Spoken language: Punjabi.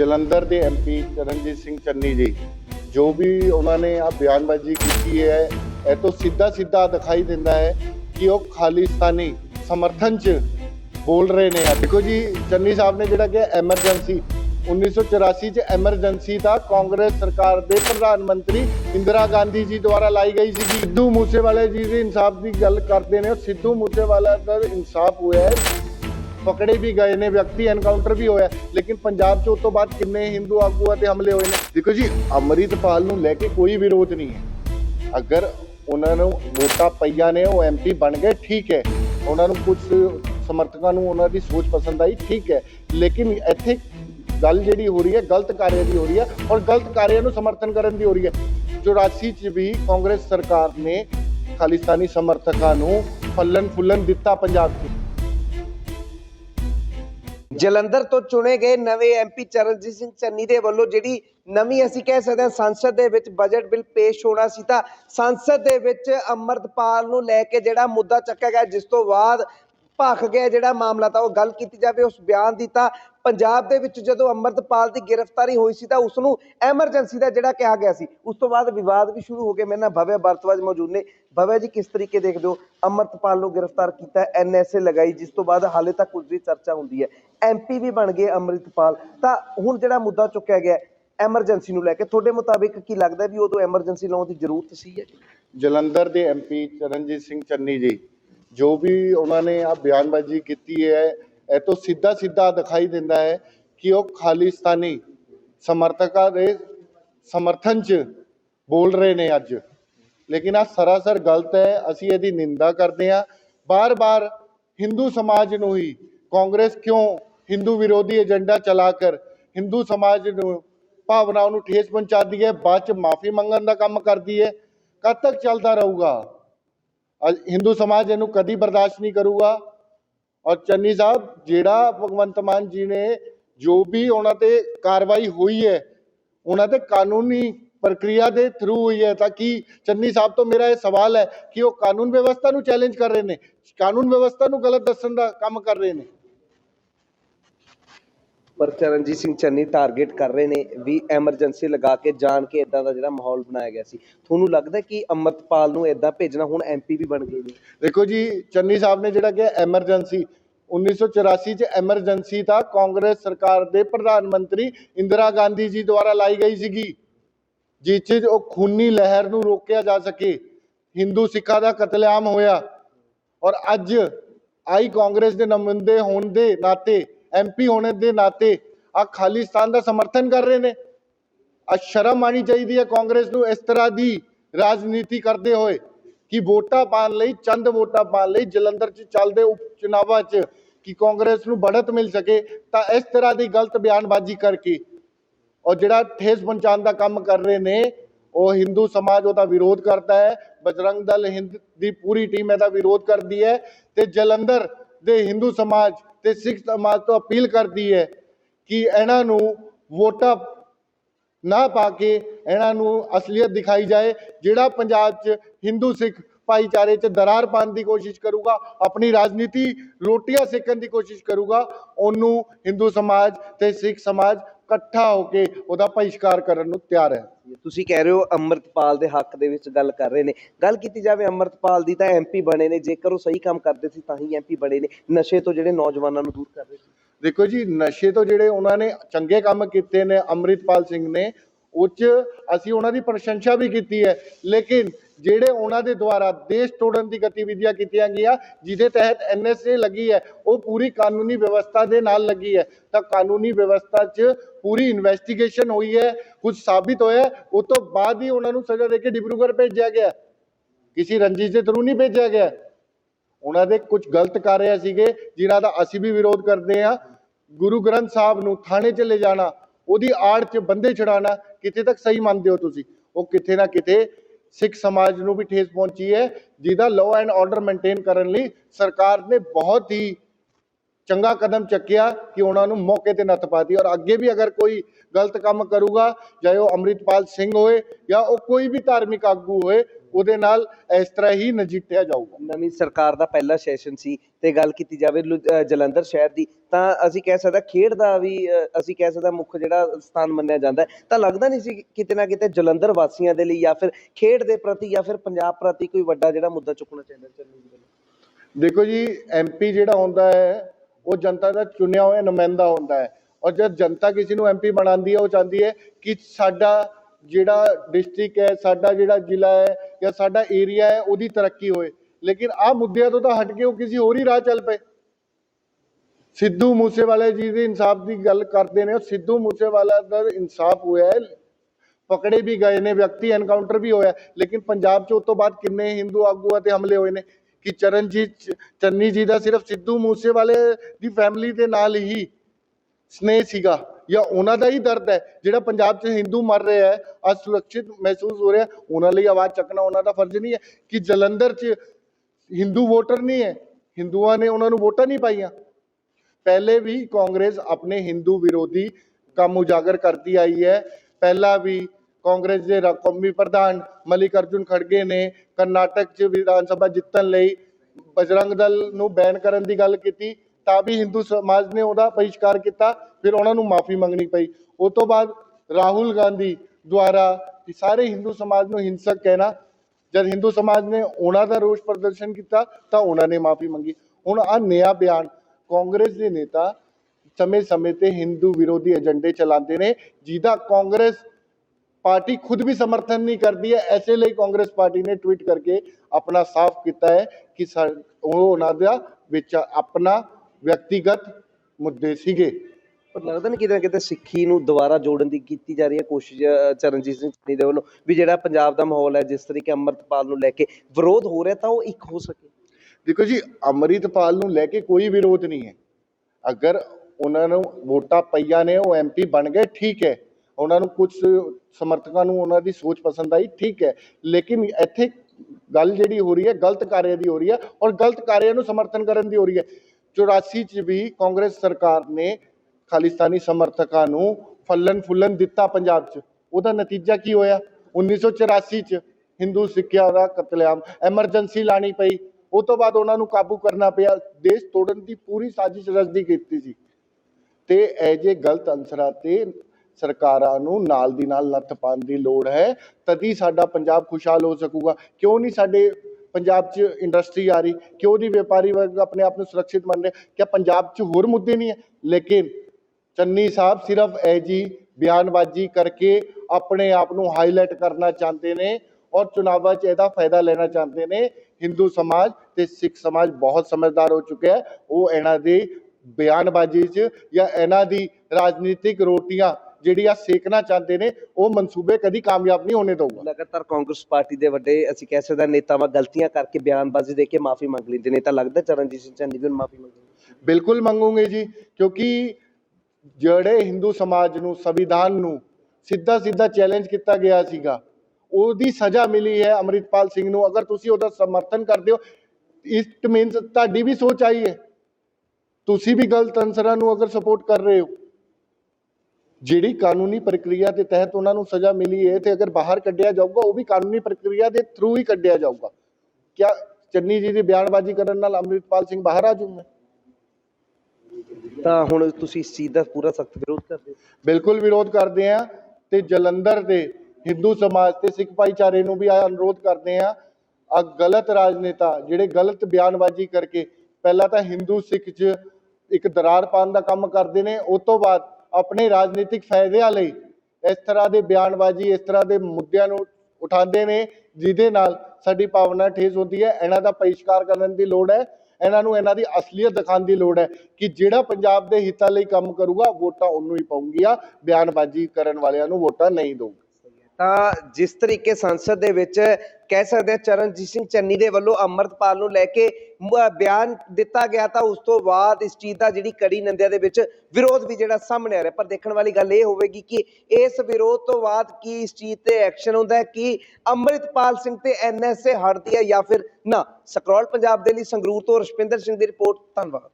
ਜਲੰਧਰ ਦੇ ਐਮਪੀ ਚਰਨਜੀਤ ਸਿੰਘ ਚੰਨੀ ਜੀ, ਜੋ ਵੀ ਉਹਨਾਂ ਨੇ ਆ ਬਿਆਨਬਾਜ਼ੀ ਕੀਤੀ ਹੈ, ਇਹ ਤੋਂ ਸਿੱਧਾ ਸਿੱਧਾ ਦਿਖਾਈ ਦਿੰਦਾ ਹੈ ਕਿ ਉਹ ਖਾਲਿਸਤਾਨੀ ਸਮਰਥਨ ਚ ਬੋਲ ਰਹੇ ਨੇ। ਦੇਖੋ ਜੀ, ਚੰਨੀ ਸਾਹਿਬ ਨੇ ਜਿਹੜਾ ਕਿ ਐਮਰਜੈਂਸੀ 1984 ਚ ਐਮਰਜੈਂਸੀ ਦਾ ਕਾਂਗਰਸ ਸਰਕਾਰ ਦੇ ਪ੍ਰਧਾਨ ਮੰਤਰੀ ਇੰਦਰਾ ਗਾਂਧੀ ਜੀ ਦੁਆਰਾ ਲਾਈ ਗਈ ਸੀ ਸਿੱਧੂ ਮੂਸੇਵਾਲੇ ਜੀ ਦੇ ਇਨਸਾਫ ਦੀ ਗੱਲ ਕਰਦੇ ਨੇ, ਉਹ ਸਿੱਧੂ ਮੂਸੇਵਾਲਾ ਦਾ ਇਨਸਾਫ ਹੋਇਆ ਹੈ। ਪਕੜੇ ਵੀ ਗਏ ਨੇ, ਵਿਅਕਤੀ ਐਨਕਾਊਂਟਰ ਵੀ ਹੋਇਆ ਲੇਕਿਨ ਪੰਜਾਬ 'ਚ ਉਸ ਤੋਂ ਬਾਅਦ ਕਿੰਨੇ ਹਿੰਦੂ ਆਗੂਆਂ ਤੇ ਹਮਲੇ ਹੋਏ ਨੇ? ਦੇਖੋ ਜੀ, ਅੰਮ੍ਰਿਤਪਾਲ ਨੂੰ ਲੈ ਕੇ ਕੋਈ ਵਿਰੋਧ ਨਹੀਂ ਹੈ। ਅਗਰ ਉਹਨਾਂ ਨੂੰ ਵੋਟਾਂ ਪਈਆਂ ਨੇ, ਉਹ ਐਮਪੀ ਬਣ ਗਏ, ਠੀਕ ਹੈ। ਉਹਨਾਂ ਨੂੰ ਕੁਝ ਸਮਰਥਕਾਂ ਨੂੰ ਉਹਨਾਂ ਦੀ ਸੋਚ ਪਸੰਦ ਆਈ, ਠੀਕ ਹੈ। ਲੇਕਿਨ ਇੱਥੇ ਗੱਲ ਜਿਹੜੀ ਹੋ ਰਹੀ ਹੈ, ਗਲਤ ਕਾਰਿਆਂ ਦੀ ਹੋ ਰਹੀ ਹੈ ਔਰ ਗਲਤ ਕਾਰਿਆਂ ਨੂੰ ਸਮਰਥਨ ਕਰਨ ਦੀ ਹੋ ਰਹੀ ਹੈ। 84 ਚ ਵੀ ਕਾਂਗਰਸ ਸਰਕਾਰ ਨੇ ਖਾਲਿਸਤਾਨੀ ਸਮਰਥਕਾਂ ਨੂੰ ਫੱਲਣ ਫੁੱਲਣ ਦਿੱਤਾ ਪੰਜਾਬ 'ਚ ਜਲੰਧਰ ਤੋਂ ਚੁਣੇ ਗਏ ਨਵੇਂ ਐਮਪੀ ਚਰਨਜੀਤ ਸਿੰਘ ਚੰਨੀ ਦੇ ਵੱਲੋਂ ਜਿਹੜੀ ਨਵੀਂ ਅਸੀਂ ਕਹਿ ਸਕਦੇ ਹਾਂ ਸੰਸਦ ਦੇ ਵਿੱਚ ਬਜਟ ਬਿੱਲ ਪੇਸ਼ ਹੋਣਾ ਸੀ ਤਾਂ ਸੰਸਦ ਦੇ ਵਿੱਚ ਅੰਮ੍ਰਿਤਪਾਲ ਨੂੰ ਲੈ ਕੇ ਜਿਹੜਾ ਮੁੱਦਾ ਚੱਕਿਆ ਗਿਆ, ਜਿਸ ਤੋਂ ਬਾਅਦ ਭਖ ਗਿਆ ਜਿਹੜਾ ਮਾਮਲਾ ਤਾਂ ਉਹ ਗੱਲ ਕੀਤੀ ਜਾਵੇ ਉਸ ਬਿਆਨ ਦੀ ਤਾਂ ਪੰਜਾਬ ਦੇ ਵਿੱਚ ਜਦੋਂ ਅੰਮ੍ਰਿਤਪਾਲ ਦੀ ਗ੍ਰਿਫਤਾਰੀ ਹੋਈ ਸੀ ਤਾਂ ਉਸ ਨੂੰ ਐਮਰਜੈਂਸੀ ਦਾ ਜਿਹੜਾ ਕਿਹਾ ਗਿਆ ਸੀ। ਉਸ ਤੋਂ ਬਾਅਦ ਵਿਵਾਦ ਵੀ ਸ਼ੁਰੂ ਹੋ ਗਏ। ਮੇਰੇ ਨਾਲ ਭਵਿਆ ਬਰਤਵਾਜ ਮੌਜੂਦ ਨੇ। ਭਵਿਆ ਜੀ, ਕਿਸ ਤਰੀਕੇ ਦੇਖਦੇ ਹੋ? ਅੰਮ੍ਰਿਤਪਾਲ ਨੂੰ ਗ੍ਰਿਫਤਾਰ ਕੀਤਾ ਐਨਐਸਏ ਲਗਾਈ, ਜਿਸ ਤੋਂ ਬਾਅਦ ਹਾਲੇ ਤੱਕ ਉਸ ਦੀ ਚਰਚਾ ਹੁੰਦੀ ਹੈ। ਐਮਪੀ ਵੀ ਬਣ ਗਏ ਅੰਮ੍ਰਿਤਪਾਲ। ਤਾਂ ਹੁਣ ਜਿਹੜਾ ਮੁੱਦਾ ਚੁੱਕਿਆ ਗਿਆ ਐਮਰਜੈਂਸੀ ਨੂੰ ਲੈ ਕੇ, ਤੁਹਾਡੇ ਮੁਤਾਬਿਕ ਕੀ ਲੱਗਦਾ ਵੀ ਉਦੋਂ ਐਮਰਜੈਂਸੀ ਲਾਉਣ ਦੀ ਜ਼ਰੂਰਤ ਸੀ ਹੈ ਜਲੰਧਰ ਦੇ ਐਮਪੀ ਚਰਨਜੀਤ ਸਿੰਘ ਚੰਨੀ ਜੀ, ਜੋ ਵੀ ਉਹਨਾਂ ਨੇ ਆ ਬਿਆਨਬਾਜ਼ੀ ਕੀਤੀ ਹੈ ਇਹ ਤੋਂ ਸਿੱਧਾ ਸਿੱਧਾ ਦਿਖਾਈ ਦਿੰਦਾ ਹੈ ਕਿ ਉਹ ਖਾਲਿਸਤਾਨੀ ਸਮਰਥਕਾਂ ਦੇ ਸਮਰਥਨ ਚ ਬੋਲ ਰਹੇ ਨੇ ਅੱਜ। ਲੇਕਿਨ ਆ ਸਰਾਸਰ ਗਲਤ ਹੈ, ਅਸੀਂ ਇਹਦੀ ਨਿੰਦਾ ਕਰਦੇ ਹਾਂ। ਬਾਰ-ਬਾਰ ਹਿੰਦੂ ਸਮਾਜ ਨੂੰ ਹੀ ਕਾਂਗਰਸ ਕਿਉਂ ਹਿੰਦੂ ਵਿਰੋਧੀ ਏਜੰਡਾ ਚਲਾ ਕਰ ਹਿੰਦੂ ਸਮਾਜ ਨੂੰ ਭਾਵਨਾ ਨੂੰ ਠੇਸ ਪਹੁੰਚਾਦੀ ਹੈ, ਬਾਅਦ ਚ ਮਾਫੀ ਮੰਗਣ ਦਾ ਕੰਮ ਕਰਦੀ ਹੈ। ਕਦ ਤੱਕ ਚੱਲਦਾ ਰਹੂਗਾ? ਅੱਜ ਹਿੰਦੂ ਸਮਾਜ ਇਹਨੂੰ ਕਦੀ ਬਰਦਾਸ਼ਤ ਨਹੀਂ ਕਰੂਗਾ। ਔਰ ਚੰਨੀ ਸਾਹਿਬ, ਜਿਹੜਾ ਭਗਵੰਤ ਮਾਨ ਜੀ ਨੇ ਜੋ ਵੀ ਉਹਨਾਂ ਤੇ ਕਾਰਵਾਈ ਹੋਈ ਹੈ, ਉਹਨਾਂ ਤੇ ਕਾਨੂੰਨੀ ਪ੍ਰਕਿਰਿਆ ਦੇ ਥਰੂ ਹੋਈ ਹੈ, ਤਾਂ ਕਿ ਚੰਨੀ ਸਾਹਿਬ ਤੋਂ ਮੇਰਾ ਇਹ ਸਵਾਲ ਹੈ ਕਿ ਉਹ ਕਾਨੂੰਨ ਵਿਵਸਥਾ ਨੂੰ ਚੈਲੰਜ ਕਰ ਰਹੇ ਨੇ? ਕਾਨੂੰਨ ਵਿਵਸਥਾ ਨੂੰ ਗਲਤ ਦੱਸਣ ਦਾ ਕੰਮ ਕਰ ਰਹੇ ਨੇ? ਪਰ ਚਰਨਜੀਤ ਸਿੰਘ ਚੰਨੀ ਟਾਰਗੇਟ ਕਰ ਰਹੇ ਨੇ ਵੀ ਐਮਰਜੈਂਸੀ ਲਗਾ ਕੇ ਜਾਣ ਕੇ ਇਦਾਂ ਦਾ ਜਿਹੜਾ ਮਾਹੌਲ ਬਣਾਇਆ ਗਿਆ ਸੀ। ਤੁਹਾਨੂੰ ਲੱਗਦਾ ਕਿ ਅੰਮ੍ਰਿਤਪਾਲ ਨੂੰ ਇਦਾਂ ਭੇਜਣਾ ਹੁਣ ਐਮਪੀ ਵੀ ਬਣ ਗਏ ਨੇ? ਦੇਖੋ ਜੀ, ਚੰਨੀ ਸਾਹਿਬ ਨੇ ਜਿਹੜਾ ਕਿ ਐਮਰਜੈਂਸੀ 1984 ਚ ਐਮਰਜੈਂਸੀ ਤਾਂ ਕਾਂਗਰਸ ਸਰਕਾਰ ਦੇ ਪ੍ਰਧਾਨ ਮੰਤਰੀ ਇੰਦਰਾ ਗਾਂਧੀ ਜੀ ਦੁਆਰਾ ਲਾਈ ਗਈ ਸੀਗੀ, ਜਿਸ 'ਚ ਉਹ ਖੂਨੀ ਲਹਿਰ ਨੂੰ ਰੋਕਿਆ ਜਾ ਸਕੇ। ਹਿੰਦੂ ਸਿੱਖਾਂ ਦਾ ਕਤਲੇਆਮ ਹੋਇਆ ਔਰ ਅੱਜ ਆਈ ਕਾਂਗਰਸ ਦੇ ਨੁਮਾਇੰਦੇ ਹੋਣ ਦੇ ਨਾਤੇ ਐਮਪੀ ਹੋਣ ਦੇ ਨਾਤੇ ਆ ਖਾਲਿਸਤਾਨ ਦਾ ਸਮਰਥਨ ਕਰ ਰਹੇ ਨੇ। ਆ ਸ਼ਰਮ ਆਣੀ ਚਾਹੀਦੀ ਹੈ ਕਾਂਗਰਸ ਨੂੰ ਇਸ ਤਰ੍ਹਾਂ ਦੀ ਰਾਜਨੀਤੀ ਕਰਦੇ ਹੋਏ ਕਿ ਵੋਟਾਂ ਪਾਉਣ ਲਈ, ਚੰਦ ਵੋਟਾਂ ਪਾਉਣ ਲਈ ਜਲੰਧਰ 'ਚ ਚੱਲਦੇ ਉਪ ਚੁਣਾਵਾਂ 'ਚ ਕਿ ਕਾਂਗਰਸ ਨੂੰ ਬੜਤ ਮਿਲ ਸਕੇ, ਤਾਂ ਇਸ ਤਰ੍ਹਾਂ ਦੀ ਗਲਤ ਬਿਆਨਬਾਜ਼ੀ ਕਰਕੇ ਔਰ ਜਿਹੜਾ ਠੇਸ ਪਹੁੰਚਾਉਣ ਦਾ ਕੰਮ ਕਰ ਰਹੇ ਨੇ, ਉਹ ਹਿੰਦੂ ਸਮਾਜ ਉਹਦਾ ਵਿਰੋਧ ਕਰਦਾ ਹੈ, ਬਜਰੰਗ ਦਲ ਹਿੰਦ ਦੀ ਪੂਰੀ ਟੀਮ ਇਹਦਾ ਵਿਰੋਧ ਕਰਦੀ ਹੈ ਤੇ ਜਲੰਧਰ ਦੇ ਹਿੰਦੂ ਸਮਾਜ ਤੇ ਸਿੱਖ ਸਮਾਜ ਤੋਂ ਅਪੀਲ ਕਰਦੀ ਹੈ ਕਿ ਇਹਨਾਂ ਨੂੰ ਵੋਟਾਂ ਨਾ ਪਾ ਕੇ ਇਹਨਾਂ ਨੂੰ ਅਸਲੀਅਤ ਦਿਖਾਈ ਜਾਏ, ਜਿਹੜਾ ਪੰਜਾਬ 'ਚ ਹਿੰਦੂ ਸਿੱਖ ਭਾਈਚਾਰੇ 'ਚ ਦਰਾਰ ਪਾਉਣ ਦੀ ਕੋਸ਼ਿਸ਼ ਕਰੂਗਾ ਆਪਣੀ ਰਾਜਨੀਤੀ ਰੋਟੀਆਂ ਸੇਕਣ ਦੀ ਕੋਸ਼ਿਸ਼ ਕਰੂਗਾ ਉਹਨੂੰ ਹਿੰਦੂ ਸਮਾਜ ਤੇ ਸਿੱਖ ਸਮਾਜ ਇਕੱਠਾ ਹੋ ਕੇ ਉਹਦਾ ਬਹਿਸ਼ਕਾਰ ਕਰਨ ਨੂੰ ਤਿਆਰ ਹੈ। ਤੁਸੀਂ ਕਹਿ ਰਹੇ ਹੋ ਅੰਮ੍ਰਿਤਪਾਲ ਦੇ ਹੱਕ ਦੇ ਵਿੱਚ ਗੱਲ ਕਰ ਰਹੇ ਨੇ। ਗੱਲ ਕੀਤੀ ਜਾਵੇ ਅੰਮ੍ਰਿਤਪਾਲ ਦੀ ਤਾਂ ਐਮਪੀ ਬਣੇ ਨੇ ਜੇਕਰ ਉਹ ਸਹੀ ਕੰਮ ਕਰਦੇ ਸੀ ਤਾਂ ਹੀ ਐਮਪੀ ਬਣੇ ਨੇ। ਨਸ਼ੇ ਤੋਂ ਜਿਹੜੇ ਨੌਜਵਾਨਾਂ ਨੂੰ ਦੂਰ ਕਰ ਰਹੇ ਸੀ। ਦੇਖੋ ਜੀ ਨਸ਼ੇ ਤੋਂ ਜਿਹੜੇ ਉਹਨਾਂ ਨੇ ਚੰਗੇ ਕੰਮ ਕੀਤੇ ਨੇ ਅੰਮ੍ਰਿਤਪਾਲ ਸਿੰਘ ਨੇ ਉਹ 'ਚ ਅਸੀਂ ਉਹਨਾਂ ਦੀ ਪ੍ਰਸ਼ੰਸਾ ਵੀ ਕੀਤੀ ਹੈ ਲੇਕਿਨ ਜਿਹੜੇ ਉਹਨਾਂ ਦੇ ਦੁਆਰਾ ਦੇਸ਼ ਤੋੜਨ ਦੀ ਗਤੀਵਿਧੀਆਂ ਕੀਤੀਆਂ ਗਈਆਂ ਜਿਹਦੇ ਤਹਿਤ ਐਨਐਸਏ ਲੱਗੀ ਹੈ ਉਹ ਪੂਰੀ ਕਾਨੂੰਨੀ ਵਿਵਸਥਾ ਦੇ ਨਾਲ ਲੱਗੀ ਹੈ। ਤਾਂ ਕਾਨੂੰਨੀ ਵਿਵਸਥਾ 'ਚ ਪੂਰੀ ਇਨਵੈਸਟੀਗੇਸ਼ਨ ਹੋਈ ਹੈ ਕੁਝ ਸਾਬਿਤ ਹੋਇਆ ਹੈ, ਤੋਂ ਬਾਅਦ ਹੀ ਉਹਨਾਂ ਨੂੰ ਸਜ਼ਾ ਦੇ ਕੇ ਡਿਬਰੂਗੜ੍ਹ ਭੇਜਿਆ ਗਿਆ ਕਿਸੇ ਰੰਜਿਸ਼ ਦੇ ਥਰੂ ਨਹੀਂ ਭੇਜਿਆ ਗਿਆ ਉਹਨਾਂ ਦੇ ਕੁਝ ਗਲਤ ਕਾਰਿਆ ਸੀਗੇ ਜਿਨ੍ਹਾਂ ਦਾ ਅਸੀਂ ਵੀ ਵਿਰੋਧ ਕਰਦੇ ਹਾਂ। ਗੁਰੂ ਗ੍ਰੰਥ ਸਾਹਿਬ ਨੂੰ ਥਾਣੇ 'ਚ ਲੈ ਜਾਣਾ ਉਹਦੀ ਆੜ 'ਚ ਬੰਦੇ ਛਡਾਣਾ ਕਿਤੇ ਤੱਕ ਸਹੀ ਮੰਨਦੇ ਹੋ ਤੁਸੀਂ? ਉਹ ਕਿਤੇ ਨਾ ਕਿਤੇ ਸਿੱਖ ਸਮਾਜ ਨੂੰ ਵੀ ਠੇਸ ਪਹੁੰਚੀ ਹੈ, ਜਿਹਦਾ ਲਾਅ ਐਂਡ ਆਰਡਰ ਮੇਨਟੇਨ ਕਰਨ ਲਈ ਸਰਕਾਰ ਨੇ ਬਹੁਤ ਹੀ ਚੰਗਾ ਕਦਮ ਚੱਕਿਆ ਕਿ ਉਹਨਾਂ ਨੂੰ ਮੌਕੇ ਤੇ ਨੱਥ ਪਾਤੀ ਔਰ ਅੱਗੇ ਵੀ ਅਗਰ ਕੋਈ ਗਲਤ ਕੰਮ ਕਰੂਗਾ, ਚਾਹੇ ਉਹ ਅੰਮ੍ਰਿਤਪਾਲ ਸਿੰਘ ਹੋਏ ਜਾਂ ਉਹ ਕੋਈ ਵੀ ਧਾਰਮਿਕ ਆਗੂ ਹੋਏ ਉਹਦੇ ਨਾਲ ਇਸ ਤਰ੍ਹਾਂ ਹੀ ਨਜਿੱਠਿਆ ਜਾਊਗਾ। ਨਵੀਂ ਸਰਕਾਰ ਦਾ ਪਹਿਲਾ ਸੈਸ਼ਨ ਸੀ ਤੇ ਗੱਲ ਕੀਤੀ ਜਾਵੇ ਜਲੰਧਰ ਸ਼ਹਿਰ ਦੀ ਤਾਂ ਅਸੀਂ ਕਹਿ ਸਕਦਾ ਖੇਡ ਦਾ ਵੀ ਅਸੀਂ ਕਹਿ ਸਕਦਾ ਮੁੱਖ ਜਿਹੜਾ ਸਥਾਨ ਮੰਨਿਆ ਜਾਂਦਾ। ਤਾਂ ਲੱਗਦਾ ਨਹੀਂ ਸੀ ਕਿਤੇ ਨਾ ਕਿਤੇ ਜਲੰਧਰ ਵਾਸੀਆਂ ਦੇ ਲਈ ਜਾਂ ਫਿਰ ਖੇਡ ਦੇ ਪ੍ਰਤੀ ਜਾਂ ਫਿਰ ਪੰਜਾਬ ਪ੍ਰਤੀ ਕੋਈ ਵੱਡਾ ਜਿਹੜਾ ਮੁੱਦਾ ਚੁੱਕਣਾ ਚਾਹੀਦਾ ਦੇਖੋ ਜੀ ਐਮਪੀ ਜਿਹੜਾ ਹੁੰਦਾ ਹੈ ਉਹ ਜਨਤਾ ਦਾ ਚੁਣਿਆ ਹੋਇਆ ਨੁਮਾਇੰਦਾ ਹੁੰਦਾ ਹੈ। ਔਰ ਜਦ ਜਨਤਾ ਕਿਸੇ ਨੂੰ ਐਮਪੀ ਬਣਾਉਂਦੀ ਹੈ ਉਹ ਚਾਹੁੰਦੀ ਹੈ ਕਿ ਸਾਡਾ ਜਿਹੜਾ ਡਿਸਟ੍ਰਿਕਟ ਹੈ ਸਾਡਾ ਜਿਹੜਾ ਜ਼ਿਲ੍ਹਾ ਹੈ ਜਾਂ ਸਾਡਾ ਏਰੀਆ ਹੈ, ਉਹਦੀ ਤਰੱਕੀ ਹੋਏ। ਲੇਕਿਨ ਆਹ ਮੁੱਦਿਆਂ ਤੋਂ ਤਾਂ ਹਟ ਕੇ ਉਹ ਕਿਸੇ ਹੋਰ ਹੀ ਰਾਹ ਚੱਲ ਪਏ। ਸਿੱਧੂ ਮੂਸੇਵਾਲੇ ਜੀ ਦੇ ਇਨਸਾਫ ਦੀ ਗੱਲ ਕਰਦੇ ਨੇ। ਉਹ ਸਿੱਧੂ ਮੂਸੇਵਾਲਾ ਦਾ ਇਨਸਾਫ ਹੋਇਆ ਹੈ। ਪਕੜੇ ਵੀ ਗਏ ਨੇ, ਵਿਅਕਤੀ ਐਨਕਾਊਂਟਰ ਵੀ ਹੋਇਆ। ਲੇਕਿਨ ਪੰਜਾਬ 'ਚ ਉਸ ਤੋਂ ਬਾਅਦ ਕਿੰਨੇ ਹਿੰਦੂ ਆਗੂਆਂ ਤੇ ਹਮਲੇ ਹੋਏ ਨੇ ਕਿ ਚਰਨਜੀਤ, ਚੰਨੀ ਜੀ ਦਾ ਸਿਰਫ ਸਿੱਧੂ ਮੂਸੇਵਾਲੇ ਦੀ ਫੈਮਿਲੀ ਦੇ ਨਾਲ ਹੀ ਸਨੇਹ ਸੀਗਾ। ਜਾਂ ਉਹਨਾਂ ਦਾ ਹੀ ਦਰਦ ਹੈ, ਜਿਹੜਾ ਪੰਜਾਬ 'ਚ ਹਿੰਦੂ ਮਰ ਰਿਹਾ ਹੈ, ਅਸੁਰੱਖਿਅਤ ਮਹਿਸੂਸ ਹੋ ਰਿਹਾ ਉਹਨਾਂ ਲਈ ਆਵਾਜ਼ ਚੱਕਣਾ ਉਹਨਾਂ ਦਾ ਫਰਜ਼ ਨਹੀਂ ਹੈ ਕਿ ਜਲੰਧਰ 'ਚ ਹਿੰਦੂ ਵੋਟਰ ਨਹੀਂ ਹੈ ਹਿੰਦੂਆਂ ਨੇ ਉਹਨਾਂ ਨੂੰ ਵੋਟਾਂ ਨਹੀਂ ਪਾਈਆਂ। ਪਹਿਲੇ ਵੀ ਕਾਂਗਰਸ ਆਪਣੇ ਹਿੰਦੂ ਵਿਰੋਧੀ ਕੰਮ ਉਜਾਗਰ ਕਰਦੀ ਆਈ ਹੈ। ਪਹਿਲਾਂ ਵੀ ਕਾਂਗਰਸ ਦੇ ਕੌਮੀ ਪ੍ਰਧਾਨ ਮਲਿਕ ਅਰਜੁਨ ਖੜਗੇ ਨੇ ਕਰਨਾਟਕ 'ਚ ਵਿਧਾਨ ਸਭਾ ਜਿੱਤਣ ਲਈ ਬਜਰੰਗ ਦਲ ਨੂੰ ਬੈਨ ਕਰਨ ਦੀ ਗੱਲ ਕੀਤੀ। ਤਾਂ ਵੀ ਹਿੰਦੂ ਸਮਾਜ ਨੇ ਉਹਦਾ ਬਹਿਸ਼ਕਾਰ ਕੀਤਾ, ਫਿਰ ਉਹਨਾਂ ਨੂੰ ਮਾਫੀ ਮੰਗਣੀ ਪਈ। ਉਸ ਤੋਂ ਬਾਅਦ ਰਾਹੁਲ ਗਾਂਧੀ ਦੁਆਰਾ ਸਾਰੇ ਹਿੰਦੂ ਸਮਾਜ ਨੂੰ ਹਿੰਸਕ ਕਹਿਣਾ, ਜਦ ਹਿੰਦੂ ਸਮਾਜ ਨੇ ਉਹਨਾਂ ਦਾ ਰੋਸ ਪ੍ਰਦਰਸ਼ਨ ਕੀਤਾ, ਤਾਂ ਉਹਨਾਂ ਨੇ ਮਾਫੀ ਮੰਗੀ। ਹੁਣ ਆ ਨਿਆ ਬਿਆਨ ਕਾਂਗਰਸ ਦੇ ਨੇਤਾ ਸਮੇਂ-ਸਮੇਂ ਤੇ ਹਿੰਦੂ ਵਿਰੋਧੀ ਏਜੰਡੇ ਚਲਾਉਂਦੇ ਨੇ, ਜਿਹਦਾ ਕਾਂਗਰਸ ਪਾਰਟੀ ਖੁਦ ਵੀ ਸਮਰਥਨ ਨਹੀਂ ਕਰਦੀ ਹੈ, ਐਸੇ ਲਈ ਕਾਂਗਰਸ ਪਾਰਟੀ ਨੇ ਟਵੀਟ ਕਰਕੇ ਆਪਣਾ ਸਾਫ਼ ਕੀਤਾ ਹੈ ਕਿ ਸਾ- ਉਹ ਉਹਨਾਂ ਦਾ ਵਿੱਚ ਆਪਣਾ ਵਿਅਕਤੀਗਤ ਮੁੱਦੇ ਸੀਗੇ। ਪਰ ਲੱਗਦਾ ਨਹੀਂ ਕਿਤੇ ਨਾ ਕਿਤੇ ਸਿੱਖੀ ਨੂੰ ਦੁਬਾਰਾ ਜੋੜਨ ਦੀ ਕੀਤੀ ਜਾ ਰਹੀ ਹੈ ਕੋਸ਼ਿਸ਼ ਅ, ਚਰਨਜੀਤ ਸਿੰਘ ਚੰਨੀ ਦੇ ਵੱਲੋਂ ਵੀ ਜਿਹੜਾ ਪੰਜਾਬ ਦਾ ਮਾਹੌਲ ਹੈ ਜਿਸ ਤਰੀਕੇ ਅੰਮ੍ਰਿਤਪਾਲ ਨੂੰ ਲੈ ਕੇ ਵਿਰੋਧ ਹੋ ਰਿਹਾ ਤਾਂ ਉਹ ਇੱਕ ਹੋ ਸਕੇ। ਦੇਖੋ ਜੀ ਅੰਮ੍ਰਿਤਪਾਲ ਨੂੰ ਲੈ ਕੇ ਕੋਈ ਵਿਰੋਧ ਨਹੀਂ ਹੈ। ਅਗਰ ਉਹਨਾਂ ਨੂੰ ਵੋਟਾਂ ਪਈਆਂ ਨੇ ਉਹ ਐਮਪੀ ਬਣ ਗਏ ਠੀਕ ਹੈ। ਉਹਨਾਂ ਨੂੰ ਕੁਝ ਸਮਰਥਕਾਂ ਨੂੰ ਉਹਨਾਂ ਦੀ ਸੋਚ ਪਸੰਦ ਆਈ ਠੀਕ ਹੈ। ਲੇਕਿਨ ਇੱਥੇ ਗੱਲ ਜਿਹੜੀ ਹੋ ਰਹੀ ਹੈ ਗਲਤ ਕਾਰਿਆਂ ਦੀ ਹੋ ਰਹੀ ਹੈ ਔਰ ਗਲਤ ਕਾਰਿਆਂ ਨੂੰ ਸਮਰਥਨ ਕਰਨ ਦੀ ਹੋ ਰਹੀ ਹੈ। 84 ਚ ਵੀ ਕਾਂਗਰਸ ਸਰਕਾਰ ਨੇ ਖਾਲਿਸਤਾਨੀ ਸਮਰਥਕਾਂ ਨੂੰ ਫੱਲਣ ਫੁੱਲਣ ਦਿੱਤਾ ਪੰਜਾਬ 'ਚ। ਉਹਦਾ ਨਤੀਜਾ ਕੀ ਹੋਇਆ? 1984 ਚ ਹਿੰਦੂ ਸਿੱਖਿਆ ਦਾ ਕਤਲੇਆਮ, ਐਮਰਜੈਂਸੀ ਲਾਣੀ ਪਈ। ਉਹ ਤੋਂ ਬਾਅਦ ਉਹਨਾਂ ਨੂੰ ਕਾਬੂ ਕਰਨਾ ਪਿਆ। ਦੇਸ਼ ਤੋੜਨ ਦੀ ਪੂਰੀ ਸਾਜ਼ਿਸ਼ ਰਚਦੀ ਕੀਤੀ ਸੀ। ਤੇ ਇਹ ਜੇ ਗਲਤ ਅਨਸਰਾਂ ਤੇ ਸਰਕਾਰਾਂ ਨੂੰ ਨਾਲ ਦੀ ਨਾਲ ਨੱਥ ਪਾਉਣ ਦੀ ਲੋੜ ਹੈ, ਤਦੀ ਸਾਡਾ ਪੰਜਾਬ ਖੁਸ਼ਹਾਲ ਹੋ ਸਕੂਗਾ। ਕਿਉਂ ਨਹੀਂ ਸਾਡੇ ਪੰਜਾਬ 'ਚ ਇੰਡਸਟਰੀ ਆ ਰਹੀ, ਕਿਉਂ ਨਹੀਂ ਵਪਾਰੀ ਵਰਗ ਆਪਣੇ ਆਪ ਨੂੰ ਸੁਰੱਖਿਅਤ ਮੰਨ ਰਿਹਾ? ਕਿਆ ਪੰਜਾਬ 'ਚ ਹੋਰ ਮੁੱਦੇ ਨਹੀਂ ਹੈ? ਲੇਕਿਨ ਚੰਨੀ ਸਾਹਿਬ ਸਿਰਫ ਇਹ ਜੀ ਬਿਆਨਬਾਜ਼ੀ ਕਰਕੇ ਆਪਣੇ ਆਪ ਨੂੰ ਹਾਈਲਾਈਟ ਕਰਨਾ ਚਾਹੁੰਦੇ ਨੇ ਔਰ ਚੁਣਾਵਾਂ 'ਚ ਇਹਦਾ ਫਾਇਦਾ ਲੈਣਾ ਚਾਹੁੰਦੇ ਨੇ। ਹਿੰਦੂ ਸਮਾਜ ਤੇ ਸਿੱਖ ਸਮਾਜ ਬਹੁਤ ਸਮਝਦਾਰ ਹੋ ਚੁੱਕਿਆ ਹੈ। ਉਹ ਇਹਨਾਂ ਦੀ ਬਿਆਨਬਾਜ਼ੀ 'ਚ ਜਾਂ ਇਹਨਾਂ ਦੀ ਰਾਜਨੀਤਿਕ ਰੋਟੀਆਂ ਜਿਹੜੀਆਂ ਸੇਕਣਾ ਚਾਹੁੰਦੇ ਨੇ ਉਹ ਮਨਸੂਬੇ ਕਦੀ ਕਾਮਯਾਬ ਨਹੀਂ ਹੋਣੇ ਦਊਗਾ। ਲਗਾਤਾਰ ਕਾਂਗਰਸ ਪਾਰਟੀ ਦੇ ਵੱਡੇ ਅਸੀਂ ਕਹਿ ਸਕਦੇ ਨੇਤਾਵਾਂ ਗਲਤੀਆਂ ਕਰਕੇ ਬਿਆਨਬਾਜ਼ੀ ਦੇ ਕੇ ਮਾਫੀ ਮੰਗ ਲੈਂਦੇ ਨੇ। ਤਾਂ ਲੱਗਦਾ ਚਰਨਜੀਤ ਸਿੰਘ ਚੰਨੀ ਵੀ ਹੁਣ ਮਾਫੀ ਮੰਗਣਗੇ। ਬਿਲਕੁਲ ਮੰਗੂਗੇ ਜੀ ਕਿਉਂਕਿ ਜਿਹੜੇ ਹਿੰਦੂ ਸਮਾਜ ਨੂੰ ਸੰਵਿਧਾਨ ਨੂੰ ਸਿੱਧਾ ਸਿੱਧਾ ਚੈਲੰਜ ਕੀਤਾ ਗਿਆ ਸੀਗਾ ਉਹਦੀ ਸਜ਼ਾ ਮਿਲੀ ਹੈ ਅਮਰਿਤਪਾਲ ਸਿੰਘ ਨੂੰ। ਅਗਰ ਤੁਸੀਂ ਉਹਦਾ ਸਮਰਥਨ ਕਰਦੇ ਹੋ ਇਟ ਮੀਨਸ ਤੁਹਾਡੀ ਵੀ ਸੋਚ ਆਈ ਹੈ। ਤੁਸੀਂ ਵੀ ਗਲਤ ਅਨਸਰਾਂ ਨੂੰ ਅਗਰ ਸਪੋਰਟ ਕਰ ਰਹੇ ਹੋ। ਜਿਹੜੀ ਕਾਨੂੰਨੀ ਪ੍ਰਕਿਰਿਆ ਦੇ ਤਹਿਤ ਉਹਨਾਂ ਨੂੰ ਸਜ਼ਾ ਮਿਲੀ ਹੈ ਤੇ ਅਗਰ ਬਾਹਰ ਕੱਢਿਆ ਜਾਊਗਾ ਉਹ ਵੀ ਕਾਨੂੰਨੀ ਪ੍ਰਕਿਰਿਆ ਦੇ ਥਰੂ ਹੀ ਕੱਢਿਆ ਜਾਊਗਾ। ਕਿਆ ਚੰਨੀ ਜੀ ਦੀ ਬਿਆਨਬਾਜ਼ੀ ਕਰਨ ਨਾਲ ਅਮਰਿਤਪਾਲ ਸਿੰਘ ਬਾਹਰ ਆ ਜਾਊਗਾ? ਤਾਂ ਹੁਣ ਤੁਸੀਂ ਇਸ ਚੀਜ਼ ਦਾ ਪੂਰਾ ਸਖਤ ਵਿਰੋਧ ਕਰਦੇ ਹੋ? ਬਿਲਕੁਲ ਵਿਰੋਧ ਕਰਦੇ ਆ ਤੇ ਜਲੰਧਰ ਦੇ ਹਿੰਦੂ ਸਮਾਜ ਤੇ ਸਿੱਖ ਭਾਈਚਾਰੇ ਨੂੰ ਵੀ ਆ ਅਨੁਰੋਧ ਕਰਦੇ ਆ ਆ ਗਲਤ ਰਾਜਨੇਤਾ ਜਿਹੜੇ ਗਲਤ ਬਿਆਨਬਾਜ਼ੀ ਕਰਕੇ ਪਹਿਲਾਂ ਤਾਂ ਹਿੰਦੂ ਸਿੱਖ 'ਚ ਇੱਕ ਦਰਾਰ ਪਾਉਣ ਦਾ ਕੰਮ ਕਰਦੇ ਨੇ ਉਸ ਤੋਂ ਬਾਅਦ ਆਪਣੇ ਰਾਜਨੀਤਿਕ ਫਾਇਦਿਆਂ ਲਈ ਇਸ ਤਰ੍ਹਾਂ ਦੇ ਬਿਆਨਬਾਜ਼ੀ, ਇਸ ਤਰ੍ਹਾਂ ਦੇ ਮੁੱਦਿਆਂ ਨੂੰ ਉਠਾਉਂਦੇ ਨੇ, ਜਿਹਦੇ ਨਾਲ ਸਾਡੀ ਭਾਵਨਾ ਠੇਸ ਹੁੰਦੀ ਹੈ, ਇਹਨਾਂ ਦਾ ਬਹਿਸ਼ਕਾਰ ਕਰਨ ਦੀ ਲੋੜ ਹੈ, ਇਹਨਾਂ ਨੂੰ ਇਹਨਾਂ ਦੀ ਅਸਲੀਅਤ ਦਿਖਾਉਣ ਦੀ ਲੋੜ ਹੈ ਕਿ ਜਿਹੜਾ ਪੰਜਾਬ ਦੇ ਹਿੱਤਾਂ ਲਈ ਕੰਮ ਕਰੂਗਾ, ਵੋਟਾਂ ਉਹਨੂੰ ਹੀ ਪਾਉਂਗੀਆਂ, ਬਿਆਨਬਾਜ਼ੀ ਕਰਨ ਵਾਲਿਆਂ ਨੂੰ ਵੋਟਾਂ ਨਹੀਂ ਦਊਗਾ। ਤਾਂ ਜਿਸ ਤਰੀਕੇ ਸੰਸਦ ਦੇ ਵਿੱਚ ਕਹਿ ਸਕਦੇ ਹਾਂ ਚਰਨਜੀਤ ਸਿੰਘ ਚੰਨੀ ਦੇ ਵੱਲੋਂ ਅੰਮ੍ਰਿਤਪਾਲ ਨੂੰ ਲੈ ਕੇ ਬਿਆਨ ਦਿੱਤਾ ਗਿਆ ਤਾਂ ਉਸ ਤੋਂ ਬਾਅਦ ਇਸ ਚੀਜ਼ ਦਾ ਜਿਹੜੀ ਕੜੀ ਨੰਦਿਆ ਦੇ ਵਿੱਚ ਵਿਰੋਧ ਵੀ ਜਿਹੜਾ ਸਾਹਮਣੇ ਆ ਰਿਹਾ। ਪਰ ਦੇਖਣ ਵਾਲੀ ਗੱਲ ਇਹ ਹੋਵੇਗੀ ਕਿ ਇਸ ਵਿਰੋਧ ਤੋਂ ਬਾਅਦ ਕੀ ਇਸ ਚੀਜ਼ ਤੇ ਐਕਸ਼ਨ ਹੁੰਦਾ ਹੈ, ਕਿ ਅੰਮ੍ਰਿਤਪਾਲ ਸਿੰਘ ਤੇ ਐਨਐਸਏ ਹਟਦੀ ਹੈ ਜਾਂ ਫਿਰ ਨਾ। ਸਕਰੋਲ ਪੰਜਾਬ ਦੇ ਲਈ ਸੰਗਰੂਰ ਤੋਂ ਰਸ਼ਪਿੰਦਰ ਸਿੰਘ ਦੀ ਰਿਪੋਰਟ। ਧੰਨਵਾਦ।